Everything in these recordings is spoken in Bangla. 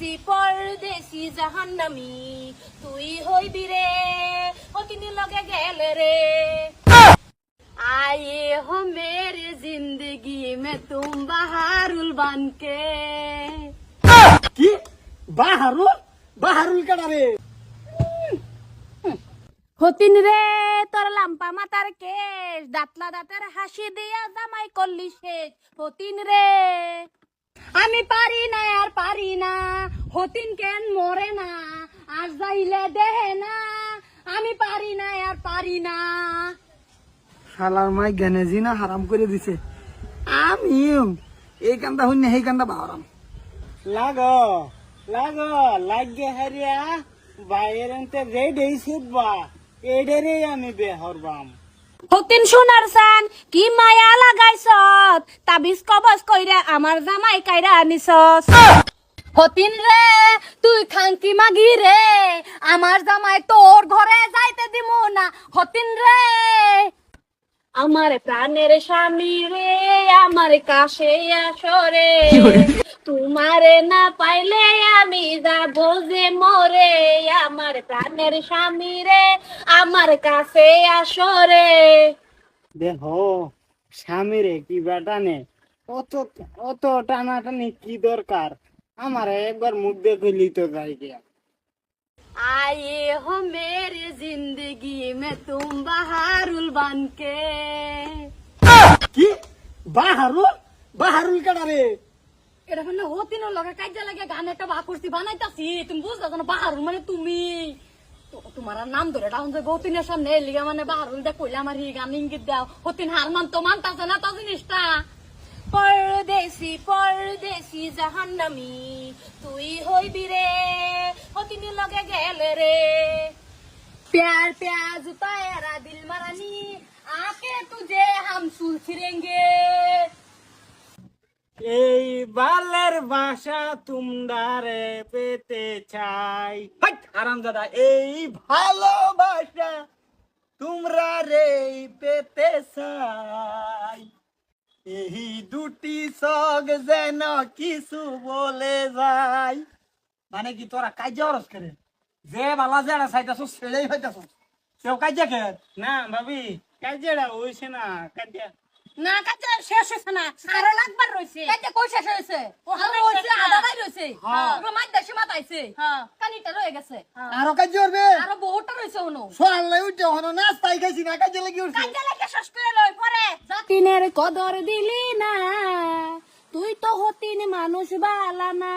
দেশি পরদেশি জাহান্নামি। তুই হইবি রে অতিনি লগে গেল রে। আয়ে হো মেরে জিন্দগি মে তুম বাহারুল বানকে। কি? বাহারুল? বাহারুল কেডা রে? হতিন রে তোর লাম্পা মাতার কেশ। দাঁতলা দাঁতের হাসি দিয়া জামাই করলি শেষ। হতিন রে। আমি পারি না আর পারি না। হতিন কেন মরে না? আর যাইলে দেহে না। আমি পারি না আর পারি না। শালার মাই জ্ঞানে জিনা হারাম করে দিছে। আমিও এই কান্দা হইনি সেই কান্দা বাহারাম লাগো লাগো লাগে হারিয়া বাইরের রেড এই সুটবা এডেরে আমি বেহরবাম। হতিন সোনার সান কি মায়া লাগাইছত? তাবিজ কবজ কইরা আমার জামাই কাইরা আনিছস। হতিন রে তুই খাঙ্কি মাগি রে আমার জামাই তোর ঘরে যাইতে দিমু না। হতিন রে আমার প্রাণের স্বামী রে আমার কাছে আসরে তোমারে না পাইলে আমি যাব যে মরে আমার প্রাণের স্বামী রে আমার কাছে আসরে দেহ স্বামীরে কি বাটানে অত অত টানাটানি কি দরকার আমার একবার মুখ দেখলি তো যাই গিয়া आए हो मेरी जिंदगी में तुम बहारुल बन के কি বাহারুল বাহারুল কাটা রে এটা মানে ও তিন লগে কাজে লাগে, গান একটা বা করছি, বানাইতাছি। তুমি বুঝতে না বাহারুল মানে তুমি। তোমার নাম ধরে ডাউন যে গৌতিনের সামনে এলিগা মানে বাহারুল দে কইলে আমার ই গান ইঙ্গিত দাও। হতিন হার মান তো মানতাছে না তা জিনিসটা। পরদেশি পরদেশি জাহান্নামি, তুই হইবি রে, হতিন লগে গেলে রে। প্যার প্যার জুতা এরা দিল মারানি, আকে তুঝে হাম সুল ছিড়েঙ্গে। বালের বাসা তুমদারে পেতে চাই। আরাম দাদা এই ভালোবাসা তোমরা রে পেতে চাই। এই দুটি সগ যেন কিছু বলে যায়। মানে কি, তোরা কাজে অরস করে যে বালা যে সাইতাছ ছেড়েই হইতাছ। সেও কাজে না, ভাবি কাজেরা হইছে না কাজে না কাজে শেষ হয়েছে না আরো লাগবার রয়েছে কাজে কই শেষ হয়েছে ও হাতে হয়েছে আদাটাই রয়েছে হ্যাঁ। ওগুলো মাছ দেশে মাতাইছে কানিটা রয়ে গেছে আরো কাজে করবে আরো বহুটা রয়েছে হনো সোয়াল্লাই উঠে হনো নাস্তাই খাইছি না কাজে লাগি উঠছে কাজে লাগে শেষ করে লই পরে জাতিনের কদর দিলি না তুই তো হতিন মানুষ বালা না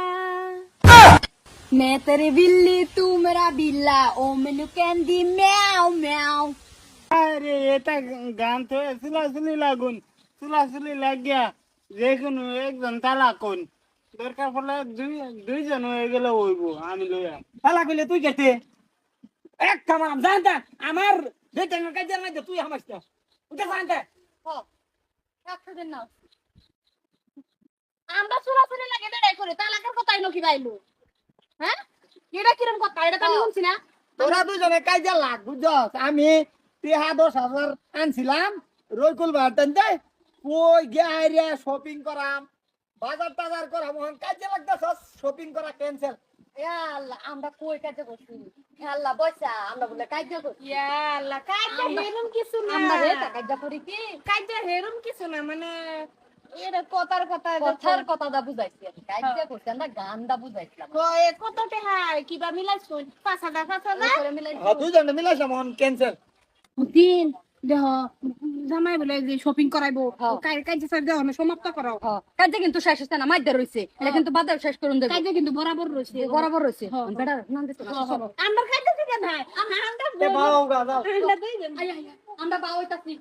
मैं तेरी बिल्ली तू मेरा बिल्ला ओ मैनू कैंडी म्याऊ म्याऊ আরে এটা গান তো চুলাচুলি লাগুন চুলাচুলি লাগিয়া যে কোনো একজন তালা কোন দরকার পড়লে দুই দুইজন হয়ে গেলে হইব আমি লইয়া। পালা কইলে তুই গেতে এক কামাম জানতা আমার বেটা কাজে নাই তুই উঠে একশো দিন নাও। আমরা লাগে বেড়াই করে তালাকের কথাই নকি পাইলো হ্যাঁ? এটা কিরম কথা? এটা তো আমি শুনছি না। তোরা দুজনে কাজে লাগ বুঝছস আমি টিহা দশ হাজার আনছিলাম রইকুল বার্তেন দে কই গিয়ে শপিং করাম? বাজার টাজার করাম? ওখান কাজে লাগতেছস শপিং করা ক্যান্সেল আল্লাহ আমরা কই কাজে করছি আল্লাহ বসা আমরা বলে কাজে করছি ইয়াল্লা কাজে হেরুম কিছু না। আমরা রেটা কাজে করি কি? কাজে হেরুম কিছু না মানে কথার কথা কথার কথা দা বুঝাইছি কাজে করছি আমরা গান দা বুঝাইছিলাম। কয় কত টাকা কিবা মিলাইছুন পাঁচ হাজার পাঁচ হাজার? করে মিলাই হ্যাঁ দুজনে মিলাইছাম ক্যান্সেল দিন দেহ জামাই বলে যে শপিং করাইবো। হ্যাঁ। কাজে স্যার দেহ সমাপ্ত করাও কাজে কিন্তু শেষ হচ্ছে না মাইদ্য রয়েছে এটা কিন্তু বাজার শেষ করুন দেবে। কাজে কিন্তু বরাবর রয়েছে বরাবর রয়েছে হ্যাঁ। বেটার নাম দিতে আমরা কাজে থেকে ভাই আমরা আমরা বাও আয়। আমরা বাও হইতাছি